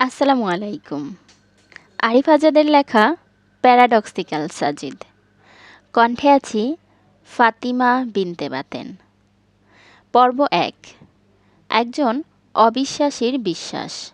আসসালামু আলাইকুম। আরিফ আজাদের লেখা প্যারাডক্সিক্যাল সাজিদ কণ্ঠে আছি ফাতিমা বিনতে বাতেন। পর্ব এক, একজন অবিশ্বাসীর বিশ্বাস।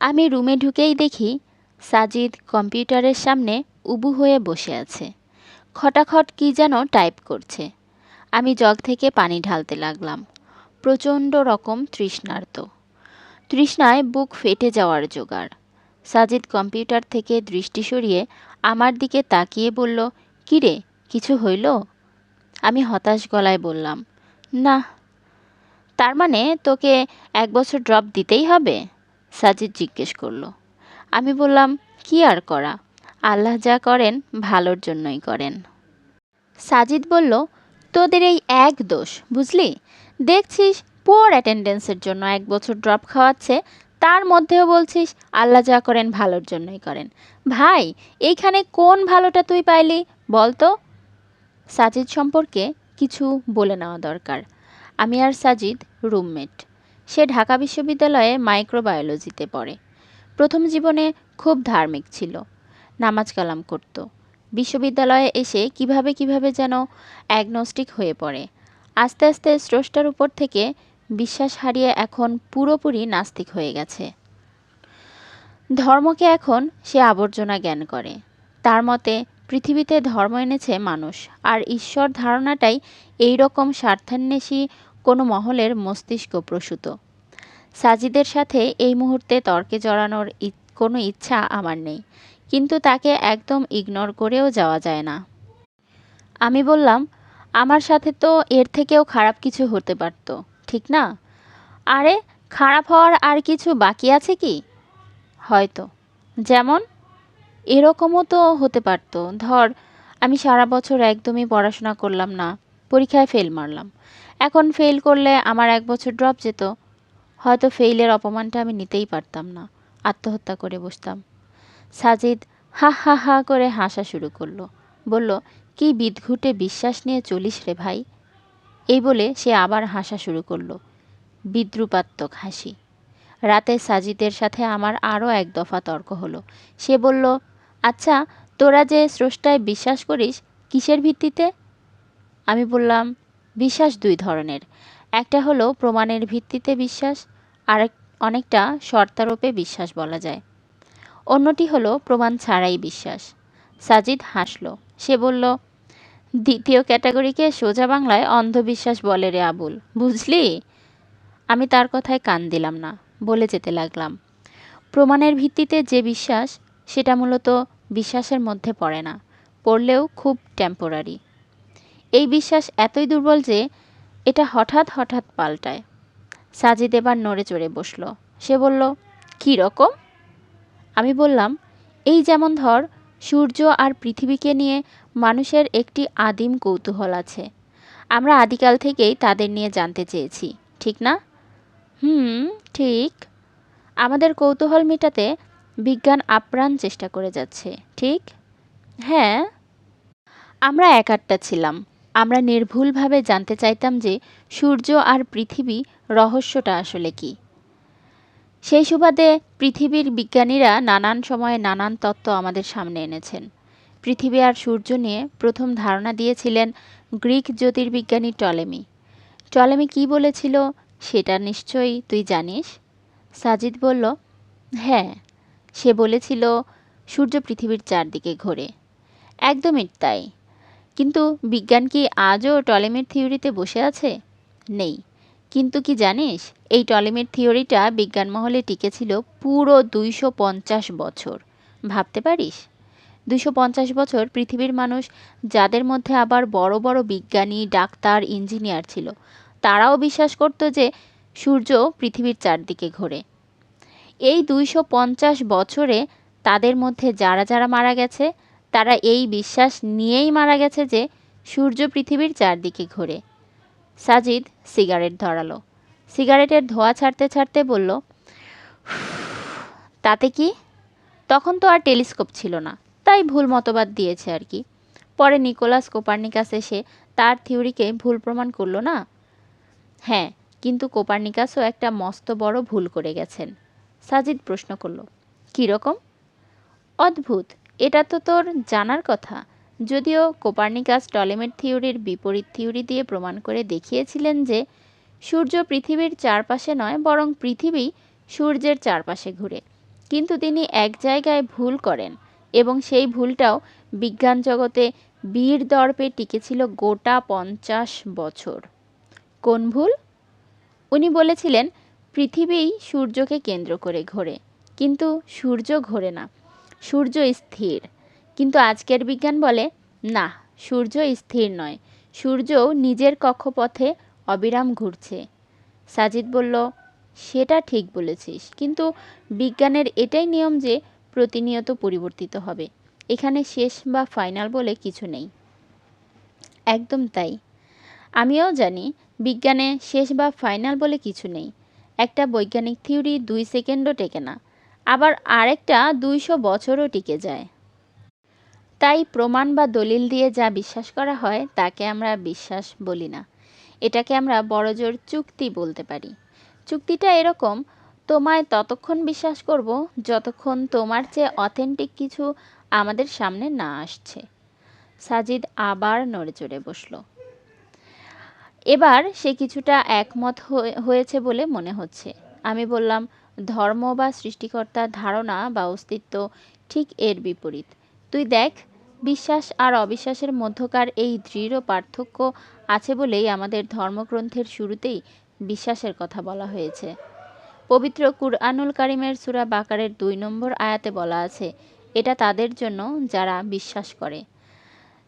আমি রুমে ঢুকেই দেখি সাজিদ কম্পিউটারের সামনে উবু হয়ে বসে আছে। খটাখট কী যেন টাইপ করছে। আমি জগ থেকে পানি ঢালতে লাগলাম। প্রচণ্ড রকম তৃষ্ণার্ত। তৃষ্ণায় বুক ফেটে যাওয়ার জোগাড়। সাজিদ কম্পিউটার থেকে দৃষ্টি সরিয়ে আমার দিকে তাকিয়ে বলল, কিরে, কিছু হইল? আমি হতাশ গলায় বললাম, না। তার মানে তোকে এক বছর ড্রপ দিতেই হবে? সাজিদ জিজ্ঞেস করল। আমি বললাম, কি আর করা? আল্লাহ যা করেন, ভালোর জন্যই করেন। সাজিদ বলল, তোদের এই এক দোষ, বুঝলি? দেখছিস পোর অ্যাটেন্ডেন্সের জন্য এক বছর ড্রপ খাওয়াচ্ছে, তার মধ্যেও বলছিস, আল্লাহ যা করেন ভালোর জন্যই করেন। ভাই, এইখানে কোন ভালোটা তুই পাইলি? বলতো। সাজিদ সম্পর্কে কিছু বলে নেওয়া দরকার। আমি আর সাজিদ রুমমেট সে ঢাকা বিশ্ববিদ্যালয়ে মাইক্রোবায়োলজিতে পড়ে। প্রথম জীবনে খুব ধার্মিক ছিল। নামাজ কালাম করত। বিশ্ববিদ্যালয়ে এসে কীভাবে কীভাবে যেন অ্যাগনস্টিক হয়ে পড়ে। আস্তে আস্তে স্রষ্টার উপর থেকে বিশ্বাস হারিয়ে এখন পুরোপুরি নাস্তিক হয়ে গেছে। ধর্মকে এখন সে আবর্জনা জ্ঞান করে। তার মতে, পৃথিবীতে ধর্ম এনেছে মানুষ, আর ঈশ্বর ধারণাটাই এই রকম স্বার্থান্বেষী কোনো মহলের মস্তিষ্ক প্রসূত। সাজিদের সাথে এই মুহূর্তে তর্কে জড়ানোর কোনো ইচ্ছা আমার নেই, কিন্তু তাকে একদম ইগনোর করেও যাওয়া যায় না। আমি বললাম, আমার সাথে তো এর থেকেও খারাপ কিছু হতে পারতো। ঠিক না? আরে, খারাপ হওয়ার আর কিছু বাকি আছে কি? হয়তো। যেমন? এরকমও তো হতে পারতো। ধর, আমি সারা বছর একদমই পড়াশোনা করলাম না, পরীক্ষায় ফেল মারলাম। এখন ফেল করলে আমার এক বছর ড্রপ যেত। হয়তো ফেইলের অপমানটা আমি নিতেই পারতাম না। আত্মহত্যা করে বসতাম। সাজিদ হা হা হা করে হাসা শুরু করল। বলল, কি বিদঘুটে বিশ্বাস নিয়ে চলিস রে ভাই। এই বলে সে আবার হাসা শুরু করল। বিদ্রুপাত্মক হাসি। রাতে সাজিদের সাথে আমার আরও এক দফা তর্ক হলো। সে বলল আচ্ছা তোরা যে স্রষ্টায় বিশ্বাস করিস, কিসের ভিত্তিতে? আমি বললাম, বিশ্বাস দুই ধরনের। একটা হলো প্রমাণের ভিত্তিতে বিশ্বাস আর অনেকটা শর্তারোপে বিশ্বাস বলা যায়। অন্যটি হলো প্রমাণ ছাড়াই বিশ্বাস। সাজিদ হাসল। সে বলল দ্বিতীয় ক্যাটাগরিকে সোজা বাংলায় অন্ধবিশ্বাস বলে রে আবুল। বুঝলি? আমি তার কথায় কান দিলাম না, বলে যেতে লাগলাম। প্রমাণের ভিত্তিতে যে বিশ্বাস, সেটা মূলত বিশ্বাসের মধ্যে পড়ে না, পড়লেও খুব টেম্পোরারি এই বিশ্বাস এতই দুর্বল যে, এটা হঠাৎ হঠাৎ পাল্টায়। সাজিদ এবার নড়ে চড়ে বসল। সে বলল, কী রকম? আমি বললাম, এই যেমন ধর সূর্য আর পৃথিবীকে নিয়ে মানুষের একটি আদিম কৌতূহল আছে। আমরা আদিকাল থেকেই তাদের নিয়ে জানতে চেয়েছি, ঠিক না? হুম, ঠিক। আমাদের কৌতূহল মেটাতে বিজ্ঞান আপ্রাণ চেষ্টা করে যাচ্ছে, ঠিক? হ্যাঁ। আমরা একাট্টা ছিলাম। আমরা নির্ভুলভাবে জানতে চাইতাম যে সূর্য আর পৃথিবী রহস্যটা আসলে কি। সেই সুবাদে পৃথিবীর বিজ্ঞানীরা নানান সময়ে নানান তত্ত্ব আমাদের সামনে এনেছেন। পৃথিবী আর সূর্য নিয়ে প্রথম ধারণা দিয়েছিলেন গ্রিক জ্যোতির্বিজ্ঞানী টলেমি। টলেমি কি বলেছিল সেটা নিশ্চয়ই তুই জানিস? সাজিদ বলল হ্যাঁ সে বলেছিল সূর্য পৃথিবীর চারদিকে ঘোরে। একদমই তাই। কিন্তু বিজ্ঞান কি আজও টলেমির থিওরিতে বসে আছে? নেই। কিন্তু কি জানিস এই টলেমির থিওরিটা বিজ্ঞান মহলে টিকেছিল পুরো দুইশো পঞ্চাশ বছর। ভাবতে পারিস? পঞ্চাশ বছর পৃথিবীর মানুষ, যাদের মধ্যে আবার বড় বড় বিজ্ঞানী, ডাক্তার, ইঞ্জিনিয়ার ছিল, তারাও বিশ্বাস করত যে সূর্য পৃথিবীর চারদিকে ঘোরে। এই দুইশো পঞ্চাশ বছরে তাদের মধ্যে যারা যারা মারা গেছে, তারা এই বিশ্বাস নিয়েই মারা গেছে যে সূর্য পৃথিবীর চারদিকে ঘোরে। সাজিদ সিগারেট ধরালো। সিগারেটের ধোঁয়া ছাড়তে ছাড়তে বলল, তাতে কি? তখন তো আর টেলিস্কোপ ছিল না, তাই ভুল মতবাদ দিয়েছে আর কি। পরে নিকোলাস কোপার্নিকাস এসে তার থিওরিকে ভুল প্রমাণ করল না? হ্যাঁ কিন্তু কোপার্নিকাসও একটা মস্ত বড় ভুল করে গেছেন, সাজিদ প্রশ্ন করল কীরকম অদ্ভুত, এটা তো তোর জানার কথা। যদিও কোপার্নিকাস টলেমের থিওরির বিপরীত থিওরি দিয়ে প্রমাণ করে দেখিয়েছিলেন যে সূর্য পৃথিবীর চারপাশে নয়, বরং পৃথিবী সূর্যের চারপাশে ঘুরে। কিন্তু তিনি এক জায়গায় ভুল করেন, এবং সেই ভুলটাও বিজ্ঞান জগতে বীর দর্পে টিকেছিল গোটা পঞ্চাশ বছর। কোন ভুল? উনি বলেছিলেন পৃথিবীই সূর্যকে কেন্দ্র করে ঘোরে, কিন্তু সূর্য ঘোরে না। সূর্য স্থির। কিন্তু আজকের বিজ্ঞান বলে, না, সূর্য স্থির নয়। সূর্যও নিজের কক্ষপথে অবিরাম ঘুরছে। সাজিদ বলল, সেটা ঠিক বলেছিস, কিন্তু বিজ্ঞানের এটাই নিয়ম যে প্রতিনিয়ত পরিবর্তিত হবে। এখানে শেষ বা ফাইনাল বলে কিছু নেই। একদম তাই। আমিও জানি বিজ্ঞানে শেষ বা ফাইনাল বলে কিছু নেই। একটা বৈজ্ঞানিক থিওরি দুই সেকেন্ডও টেকে না, আবার আরেকটা দুইশো বছরও টিকে যায়। তাই প্রমাণ বা দলিল দিয়ে যা বিশ্বাস করা হয় তাকে আমরা বিশ্বাস বলি না। এটাকে আমরা বড়জোর চুক্তি বলতে পারি। চুক্তিটা এরকম, তোমায় ততক্ষণ বিশ্বাস করব যতক্ষণ তোমার চেয়ে অথেন্টিক কিছু আমাদের সামনে না আসছে। সাজিদ আবার নড়ে চড়ে বসল। এবার সে কিছুটা একমত হয়েছে বলে মনে হচ্ছে। আমি বললাম, ধর্ম বা সৃষ্টিকর্তার ধারণা বা অস্তিত্ব ঠিক এর বিপরীত। তুই দেখ বিশ্বাস আর অবিশ্বাসের মধ্যকার এই দৃঢ় পার্থক্য আছে বলেই আমাদের ধর্মগ্রন্থের শুরুতেই বিশ্বাসের কথা বলা হয়েছে। পবিত্র কুরআনুল কারিমের সুরা বাকারের দুই নম্বর আয়াতে বলা আছে, এটা তাদের জন্য যারা বিশ্বাস করে।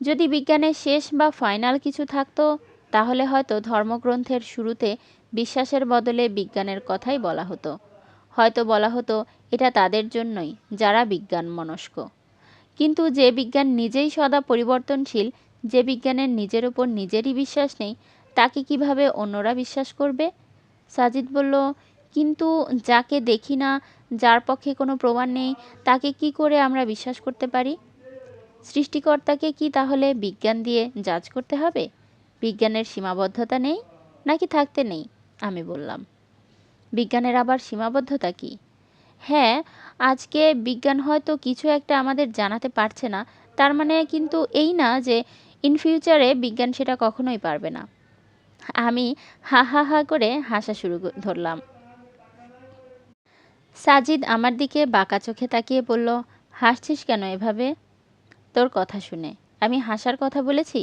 যদি বিজ্ঞানের শেষ বা ফাইনাল কিছু থাকতো, তাহলে হয়তো ধর্মগ্রন্থের শুরুতে বিশ্বাসের বদলে বিজ্ঞানের কথাই বলা হতো। হয়তো বলা হতো, এটা তাদের জন্যই, যারা বিজ্ঞান মনস্ক কিন্তু যে বিজ্ঞান নিজেই সদা পরিবর্তনশীল, যে বিজ্ঞানের নিজের উপর নিজেরই বিশ্বাস নেই, তাকে কীভাবে অন্যরা বিশ্বাস করবে? সাজিদ বলল, কিন্তু যাকে দেখি না, যার পক্ষে কোনো প্রমাণ নেই, তাকে কি করে আমরা বিশ্বাস করতে পারি? সৃষ্টিকর্তাকে কি তাহলে বিজ্ঞান দিয়ে জাজ করতে হবে? বিজ্ঞানের সীমাবদ্ধতা নেই নাকি থাকতে নেই? আমি বললাম। বিজ্ঞানের আবার সীমাবদ্ধতা কি? হ্যাঁ আজকে বিজ্ঞান হয়তো কিছু একটা আমাদের জানাতে পারছে না। তার মানে কিন্তু এই না যে ইন ফিউচারে বিজ্ঞান সেটা কখনোই পারবে না। আমি হা হা হা করে হাসা শুরু ধরলাম। সাজিদ আমার দিকে বাঁকা চোখে তাকিয়ে বলল, হাসছিস কেন এভাবে? তোর কথা শুনে। আমি হাসার কথা বলেছি?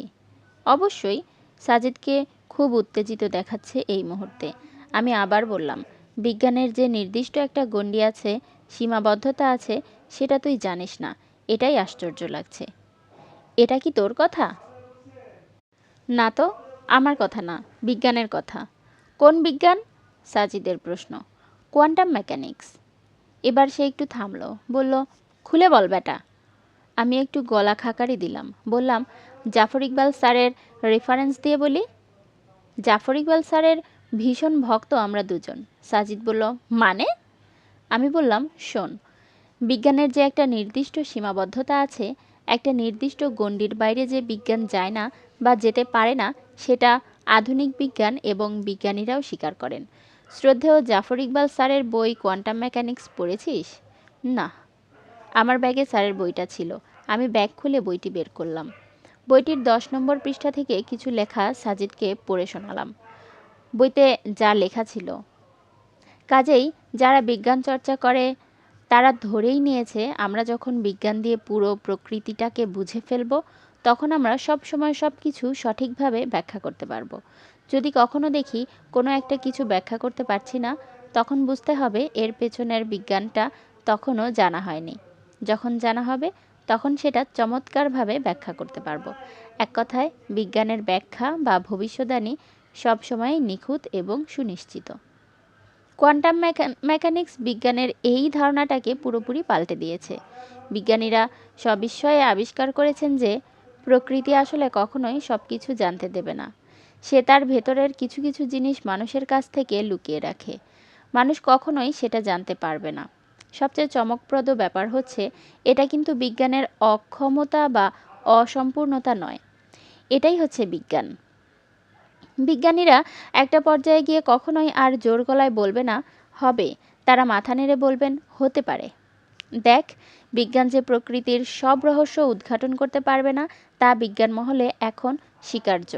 অবশ্যই। সাজিদকে খুব উত্তেজিত দেখাচ্ছে এই মুহূর্তে। আমি আবার বললাম বিজ্ঞানের যে নির্দিষ্ট একটা গণ্ডি আছে, সীমাবদ্ধতা আছে, সেটা তুই জানিস না। এটাই আশ্চর্য লাগছে। এটা কি তোর কথা? না তো, আমার কথা না, বিজ্ঞানের কথা। কোন বিজ্ঞান? সাজিদের প্রশ্ন। Quantum mechanics. এবার সে একটু থামলো, বলল, খুলে বল বেটা আমি একটু গলা খাকারি দিলাম, বললাম, জাফর ইকবাল স্যারের রেফারেন্স দিয়ে বলি? জাফর ইকবাল স্যারের ভীষণ ভক্ত আমরা দুজন। সাজিদ বলল মানে? আমি বললাম, শোন, বিজ্ঞানের যে একটা নির্দিষ্ট সীমাবদ্ধতা আছে, একটা নির্দিষ্ট গণ্ডির বাইরে যে বিজ্ঞান যায় না বা যেতে পারে না, সেটা আধুনিক বিজ্ঞান এবং বিজ্ঞানীরাও স্বীকার করেন। শ্রদ্ধেয় জাফর ইকবাল স্যারের বই কোয়ান্টাম মেকানিক্স পড়েছিস? না, আমার ব্যাগে স্যারের বইটা ছিল। আমি ব্যাগ খুলে বইটি বের করলাম। বইটির দশ নম্বর পৃষ্ঠা থেকে কিছু লেখা সাজিদকে পড়ে শোনালাম। বইতে যা লেখা ছিল। কাজেই যারা বিজ্ঞান চর্চা করে, তারা ধরেই নিয়েছে, আমরা যখন বিজ্ঞান দিয়ে পুরো প্রকৃতিটাকে বুঝে ফেলব, তখন আমরা সব সময় সব কিছু সঠিকভাবে ব্যাখ্যা করতে পারব। যদি কখনো দেখি কোনো একটা কিছু ব্যাখ্যা করতে পারছি না, তখন বুঝতে হবে এর পেছনের বিজ্ঞানটা তখনও জানা হয়নি। যখন জানা হবে, তখন সেটা চমৎকারভাবে ব্যাখ্যা করতে পারব। এক কথায়, বিজ্ঞানের ব্যাখ্যা বা ভবিষ্যদ্বাণী সবসময় নিখুঁত এবং সুনিশ্চিত। কোয়ান্টাম মেকানিক্স বিজ্ঞানের এই ধারণাটাকে পুরোপুরি পাল্টে দিয়েছে। বিজ্ঞানীরা সবিস্ময়ে আবিষ্কার করেছেন যে, প্রকৃতি আসলে কখনোই সব কিছু জানতে দেবে না। সে তার ভেতরের কিছু কিছু জিনিস মানুষের কাছ থেকে লুকিয়ে রাখে। মানুষ কখনোই সেটা জানতে পারবে না। সবচেয়ে চমকপ্রদ ব্যাপার হচ্ছে, এটা কিন্তু বিজ্ঞানের অক্ষমতা বা অসম্পূর্ণতা নয়। এটাই হচ্ছে বিজ্ঞান। বিজ্ঞানীরা একটা পর্যায়ে গিয়ে কখনোই আর জোর গলায় বলবে না, হবে। তারা মাথা নেড়ে বলবেন, হতে পারে। দেখ, বিজ্ঞান যে প্রকৃতির সব রহস্য উদ্ঘাটন করতে পারবে না, তা বিজ্ঞান মহলে এখন স্বীকার্য।